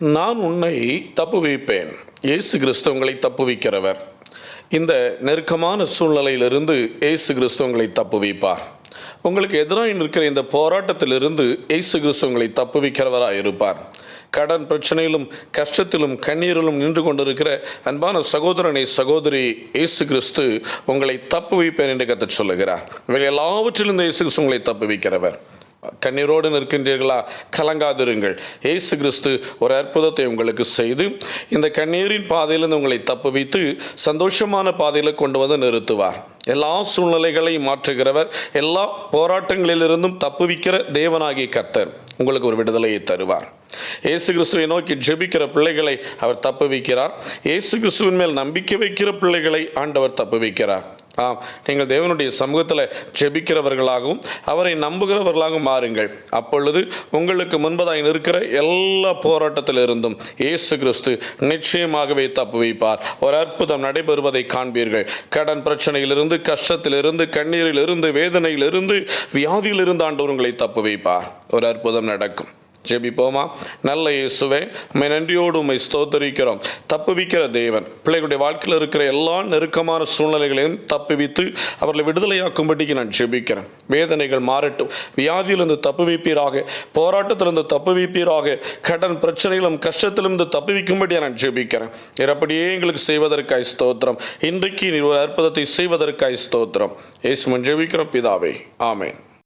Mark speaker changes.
Speaker 1: நான் உன்னை தப்பு வைப்பேன் இயேசு கிறிஸ்தவங்களை தப்பு தப்புவிக்கிறவர். இந்த நெருக்கமான சூழ்நிலையிலிருந்து இயேசு கிறிஸ்தவங்களை தப்பு வைப்பார் உங்களுக்கு எதிராக இருக்கிற இந்த போராட்டத்திலிருந்து இயேசு கிறிஸ்தவங்களை தப்பு வைக்கிறவராக இருப்பார். கடன் பிரச்சனையிலும் கஷ்டத்திலும் கண்ணீரிலும் நின்று கொண்டிருக்கிற அன்பான சகோதரனை சகோதரி இயேசு கிறிஸ்து உங்களை தப்பு வைப்பேன் என்று கற்று சொல்லுகிறார். இவை எல்லாவற்றிலும் இந்த இயேசு கிறிஸ்து உங்களை தப்புவிக்கிறவர். கண்ணீரோடு நிற்கின்றீர்களா? கலங்காதிருங்கள். இயேசு கிறிஸ்து ஒரு அற்புதத்தை உங்களுக்கு செய்து இந்த கண்ணீரின் பாதையிலிருந்து உங்களை தப்பு வைத்து சந்தோஷமான பாதையில் கொண்டு வந்து நிறுத்துவார். எல்லா சூழ்நிலைகளையும் மாற்றுகிறவர் எல்லா போராட்டங்களிலிருந்தும் தப்புவிக்கிற தேவனாகிய கர்த்தர் உங்களுக்கு ஒரு விடுதலையை தருவார். இயேசு கிறிஸ்துவை நோக்கி ஜெபிக்கிற பிள்ளைகளை அவர் தப்பு வைக்கிறார் இயேசு கிறிஸ்துவின் மேல் நம்பிக்கை வைக்கிற பிள்ளைகளை ஆண்டவர் தப்பு வைக்கிறார் ஆம் நீங்கள் தேவனுடைய சமூகத்தில் ஜெபிக்கிறவர்களாகவும் அவரை நம்புகிறவர்களாகவும் மாறுங்கள். அப்பொழுது உங்களுக்கு முன்பதாக இருக்கிற எல்லா போராட்டத்திலிருந்தும் இயேசு கிறிஸ்து நிச்சயமாகவே தப்பு வைப்பார். ஒரு அற்புதம் நடைபெறுவதை காண்பீர்கள். கடன் பிரச்சனையிலிருந்து கஷ்டத்திலிருந்து கண்ணீரிலிருந்து வேதனையிலிருந்து வியாதியிலிருந்து ஆண்டவர் உங்களை தப்பு வைப்பார். ஒரு அற்புதம் நடக்கும். ஜெபிப்போமா? நல்ல இயேசுவே உண்மை நன்றியோடு உண்மை ஸ்தோத்தரிக்கிறோம். தப்புவிக்கிற தேவன் பிள்ளைகளுடைய வாழ்க்கையில் இருக்கிற எல்லா நெருக்கமான சூழ்நிலைகளையும் தப்புவித்து அவர்களை விடுதலையாக்கும்படிக்கு நான் ஜெபிக்கிறேன். வேதனைகள் மாறட்டும். வியாதியிலிருந்து தப்புவிப்பீராக போராட்டத்திலிருந்து தப்புவிப்பீராக கடன் பிரச்சனையிலும் கஷ்டத்திலிருந்து தப்புவிக்கும்படியா நான் ஜெபிக்கிறேன். இறப்படியே எங்களுக்கு செய்வதற்காய் ஸ்தோத்திரம். இன்றைக்கு நீ ஒரு அற்புதத்தை செய்வதற்காய் ஸ்தோத்திரம். இயேசுமன் ஜெபிக்கிறோம் பிதாவே. ஆமேன்.